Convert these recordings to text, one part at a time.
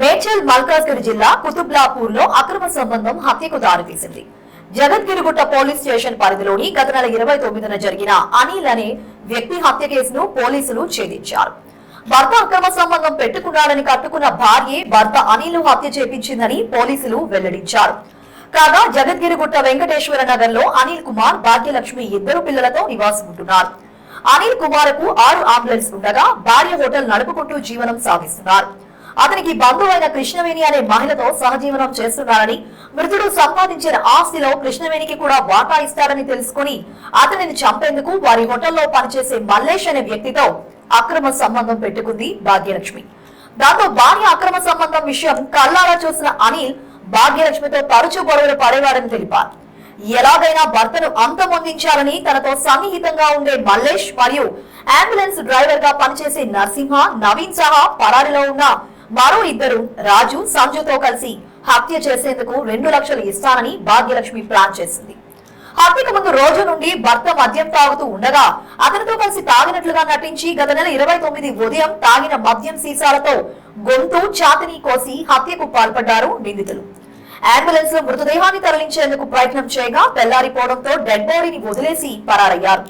మేడ్చల్ మల్కాజ్గిరి జిల్లా కుతుబ్లాపూర్లో అక్రమ సంబంధం హత్యకు దారితీసింది. జగద్గిరిగుట్ట పోలీస్ స్టేషన్ పరిధిలోని గత నెల ఇరవై తొమ్మిదిన జరిగిన అనిల్ అనే వ్యక్తి హత్య కేసును పోలీసులు ఛేదించారు. భర్త అక్రమ సంబంధం పెట్టుకున్నాడని కట్టుకున్న భార్యే భర్త అనిల్ హత్య చేపించిందని పోలీసులు వెల్లడించారు. కాగా జగద్గిరిగుట్ట వెంకటేశ్వర నగర్లో అనిల్ కుమార్ భాగ్యలక్ష్మి ఇద్దరు పిల్లలతో నివాసం ఉంటున్నారు అనిల్ కుమార్కు ఆరు అంబులెన్స్ ఉండగా భార్య హోటల్ నడుపుకుంటూ జీవనం సాగిస్తున్నారు. అతనికి బంధువైన కృష్ణవేణి అనే మహిళతో సహజీవనం చేస్తున్నారని మృతుడు సంపాదించిన ఆస్తిలో కృష్ణవేణికి కూడా వాటా ఇస్తారని తెలుసుకుని అతనిని చంపేందుకు వారి హోటల్లో పనిచేసే మల్లేష్ అనే వ్యక్తితో అక్రమ సంబంధం పెట్టుకుంది భాగ్యలక్ష్మి. దాంతో భార్య అక్రమ సంబంధం విషయం కల్లారా చూసిన అనిల్ భాగ్యలక్ష్మితో తరచూ గొడవలు పడేవాడని తెలిపారు. ఎలాగైనా భర్తను అంతమొందించాలని తనతో సన్నిహితంగా ఉండే మల్లేష్ మరియు అంబులెన్స్ డ్రైవర్గా పనిచేసే నరసింహ నవీన్ సహా పరారిలో ఉన్న మరో ఇద్దరు రాజు సంజుతో కలిసి హత్య చేసేందుకు రెండు లక్షలు ఇస్తానని భాగ్యలక్ష్మి ప్లాన్ చేసింది. హత్యకు ముందు రోజు నుండి భర్త మద్యం తాగుతూ ఉండగా అతనితో కలిసి తాగినట్లుగా నటించి గత నెల ఇరవై తొమ్మిది ఉదయం తాగిన మద్యం సీసాలతో గొంతు ఛాతిని కోసి హత్యకు పాల్పడ్డారు నిందితులు. అంబులెన్స్లో మృతదేహాన్ని తరలించేందుకు ప్రయత్నం చేయగా తెల్లారిపోవడంతో డెడ్ బాడీని వదిలేసి పరారయ్యారు.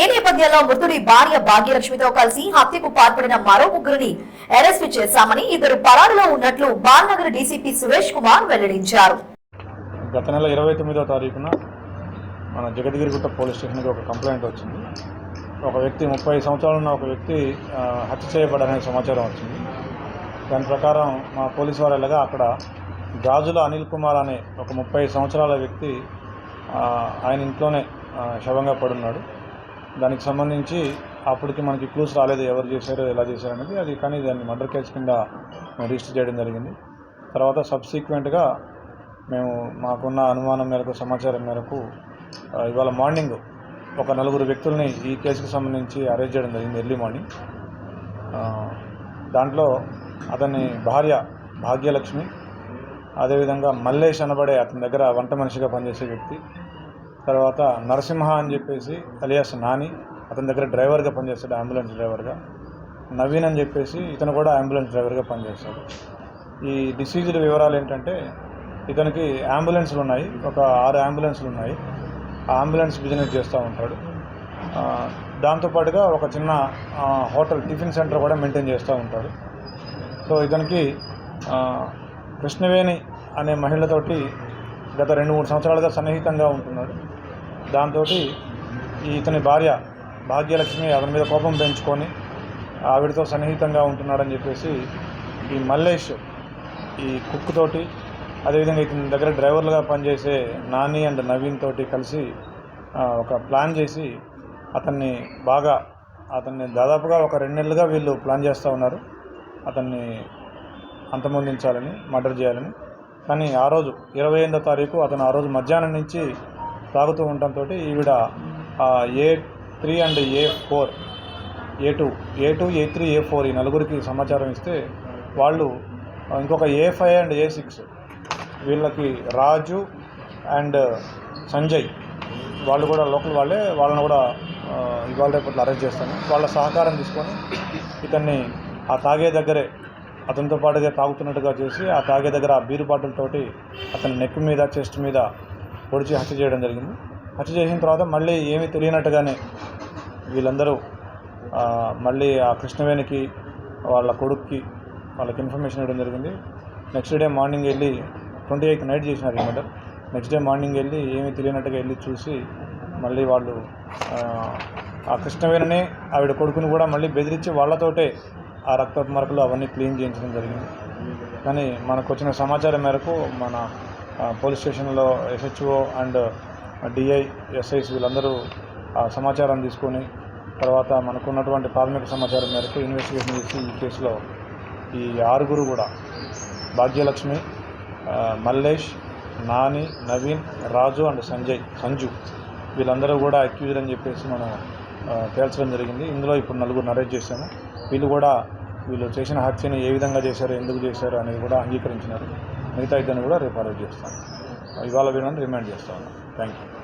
ఈ నేపథ్యంలో మృతుడి భార్య భాగ్యలక్ష్మితో కలిసి హత్యకు పాల్పడిన మరో ముగ్గురిని అరెస్టు చేశామని ఇద్దరు పరారులో ఉన్నట్లు బాల్నగర్ డీసీపీ సురేష్ కుమార్ వెల్లడించారు. గత నెల ఇరవై తొమ్మిదో తారీఖున మన జగద్గిరిగుట్ట పోలీస్ స్టేషన్కి ఒక కంప్లైంట్ వచ్చింది. ఒక వ్యక్తి ముప్పై సంవత్సరాలు ఉన్న ఒక వ్యక్తి హత్య చేయబడనే సమాచారం వచ్చింది. దాని ప్రకారం మా పోలీసు వారు వెళ్ళగా అక్కడ గాజుల అనిల్ కుమార్ అనే ఒక ముప్పై సంవత్సరాల వ్యక్తి ఆయన ఇంట్లోనే శవంగా పడున్నాడు. దానికి సంబంధించి అప్పటికి మనకి క్లూస్ రాలేదు ఎవరు చేశారు ఎలా చేశారు అనేది. అది కానీ దాన్ని మర్డర్ కేసు కింద మేము రిజిస్టర్ చేయడం జరిగింది. తర్వాత సబ్సీక్వెంట్గా మేము మాకున్న అనుమానం మేరకు సమాచారం మేరకు ఇవాళ మార్నింగ్ ఒక నలుగురు వ్యక్తుల్ని ఈ కేసుకు సంబంధించి అరెస్ట్ చేయడం జరిగింది ఎర్లీ మార్నింగ్ దాంట్లో అతని భార్య భాగ్యలక్ష్మి అదేవిధంగా మల్లేష్ అనబడే అతని దగ్గర వంట మనిషిగా పనిచేసే వ్యక్తి తర్వాత నరసింహ అని చెప్పేసి అలియాస్ నాని అతని దగ్గర డ్రైవర్గా పనిచేస్తాడు అంబులెన్స్ డ్రైవర్గా. నవీన్ అని చెప్పేసి ఇతను కూడా అంబులెన్స్ డ్రైవర్గా పనిచేస్తాడు. ఈ డిసీజ్డ్ వివరాలు ఏంటంటే ఇతనికి అంబులెన్స్లు ఉన్నాయి ఒక ఆరు అంబులెన్స్లు ఉన్నాయి. ఆ అంబులెన్స్ బిజినెస్ చేస్తూ ఉంటాడు. దాంతోపాటుగా ఒక చిన్న హోటల్ టిఫిన్ సెంటర్ కూడా మెయింటైన్ చేస్తూ ఉంటాడు. సో ఇతనికి కృష్ణవేణి అనే మహిళతోటి గత రెండు మూడు సంవత్సరాలుగా సన్నిహితంగా ఉంటున్నాడు. దాంతో ఇతని భార్య భాగ్యలక్ష్మి అతని మీద కోపం పెంచుకొని ఆవిడతో సన్నిహితంగా ఉంటున్నాడని చెప్పేసి ఈ మల్లేష్ ఈ కుక్ తోటి అదేవిధంగా ఇతని దగ్గర డ్రైవర్లుగా పనిచేసే నాని అండ్ నవీన్ తోటి కలిసి ఒక ప్లాన్ చేసి అతన్ని బాగా అతన్ని దాదాపుగా ఒక రెండు నెలలుగా వీళ్ళు ప్లాన్ చేస్తూ ఉన్నారు. అతన్ని అంతమొందించాలని మర్డర్ చేయాలని. కానీ ఆ రోజు ఇరవై ఎనిమిదో తారీఖు అతను ఆ రోజు మధ్యాహ్నం నుంచి తాగుతూ ఉండటంతో ఈవిడ A three and A four A two A two A three A four ఈ నలుగురికి సమాచారం ఇస్తే వాళ్ళు ఇంకొక A five and A six వీళ్ళకి రాజు అండ్ సంజయ్ వాళ్ళు కూడా లోకల్ వాళ్ళే వాళ్ళని కూడా ఇవాళ రేపట్లో అరెస్ట్ చేస్తాను. వాళ్ళ సహకారం తీసుకొని ఇతన్ని ఆ తాగే దగ్గరే అతనితో పాటుగా తాగుతున్నట్టుగా చేసి ఆ తాగే దగ్గర ఆ బీరు బాటిల్తోటి అతని నెక్ మీద చెస్ట్ మీద పొడిచి హత్య చేయడం జరిగింది. హత్య చేసిన తర్వాత మళ్ళీ ఏమీ తెలియనట్టుగానే వీళ్ళందరూ మళ్ళీ ఆ కృష్ణవేణికి వాళ్ళ కొడుక్కి వాళ్ళకి ఇన్ఫర్మేషన్ ఇవ్వడం జరిగింది. నెక్స్ట్ డే మార్నింగ్ వెళ్ళి ట్వంటీ ఎయిత్ నైట్ చేసినారు ఈ మర్డర్. నెక్స్ట్ డే మార్నింగ్ వెళ్ళి ఏమీ తెలియనట్టుగా వెళ్ళి చూసి మళ్ళీ వాళ్ళు ఆ, కృష్ణవేణిని ఆవిడ కొడుకుని కూడా మళ్ళీ బెదిరించి వాళ్ళతోటే ఆ రక్త మరకలు అవన్నీ క్లీన్ చేయించడం జరిగింది. కానీ మనకు వచ్చిన సమాచారం మేరకు మన పోలీస్ స్టేషన్లో ఎస్హెచ్ఓ అండ్ డిఐ ఎస్ఐస్ వీళ్ళందరూ ఆ సమాచారం తీసుకొని తర్వాత మనకున్నటువంటి ప్రాథమిక సమాచారం మేరకు ఇన్వెస్టిగేషన్ చేసి ఈ కేసులో ఈ ఆరుగురు కూడా భాగ్యలక్ష్మి మల్లేష్ నాని నవీన్ రాజు అండ్ సంజయ్ సంజు వీళ్ళందరూ కూడా అక్యూజ్ అని చెప్పేసి మనం తేల్చడం జరిగింది. ఇందులో ఇప్పుడు నలుగురు అరెస్ట్ చేశాము. వీళ్ళు కూడా వీళ్ళు చేసిన హత్యను ఏ విధంగా చేశారు ఎందుకు చేశారు అనేది కూడా అంగీకరించినారు. మిగతా ఇద్దరిని కూడా రేపు అరెస్ట్ చేస్తాను ఇవాళ వీళ్ళని రిమైండ్ చేస్తాను థ్యాంక్ యూ